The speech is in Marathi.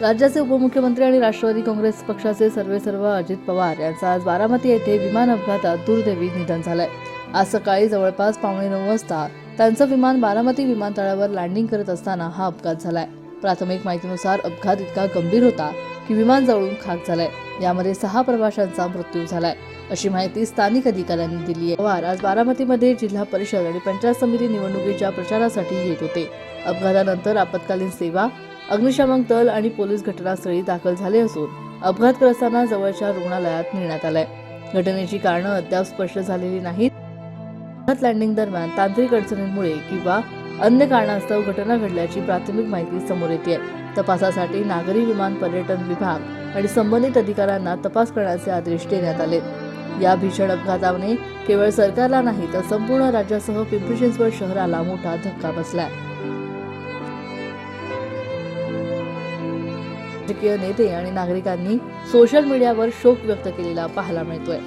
राज्याचे उपमुख्यमंत्री आणि राष्ट्रवादी काँग्रेस पक्षाचे सर्वेसर्व अजित पवार यांचं आज बारामती येथे विमान अपघातात दुर्दैवी निधन झालंय. आज सकाळी जवळपास पावणे नऊ वाजता त्यांचं विमान बारामती विमानतळावर लँडिंग करत असताना हा अपघात झालाय. प्राथमिक माहितीनुसार अपघात इतका गंभीर होता की विमान जळून खाक झालाय. यामध्ये सहा प्रवाशांचा मृत्यू झालाय. अशी माहिती स्थानिक अधिकाऱ्यांनी दिली आहे पवार आज बारामतीमध्ये जिल्हा परिषद आणि पंचायत समिती निवडणुकीच्या प्रचारासाठी येत होते. अपघातानंतर आपत्कालीन सेवा अग्निशामक दल आणि पोलीस घटनास्थळी दाखल झाले असून अपघातग्रस्तांना जवळच्या रुग्णालयात नेण्यात आलंय. घटनेची कारणं अद्याप स्पष्ट झालेली नाहीत. अपघात लँडिंग दरम्यान तांत्रिक अडचणींमुळे किंवा अन्य कारणास्तव घटना घडल्याची प्राथमिक माहिती समोर येते. तपासासाठी नागरी विमान पर्यटन विभाग आणि संबंधित अधिकाऱ्यांना तपास करण्याचे आदेश देण्यात आले. या भीषण अपघाताने केवळ सरकारला नाही तर संपूर्ण राज्यासह पिंपरी चिंचवड शहराला मोठा धक्का बसलाय. राजकीय नेते आणि नागरिकांनी सोशल मीडियावर शोक व्यक्त केलेला पाहायला मिळतोय.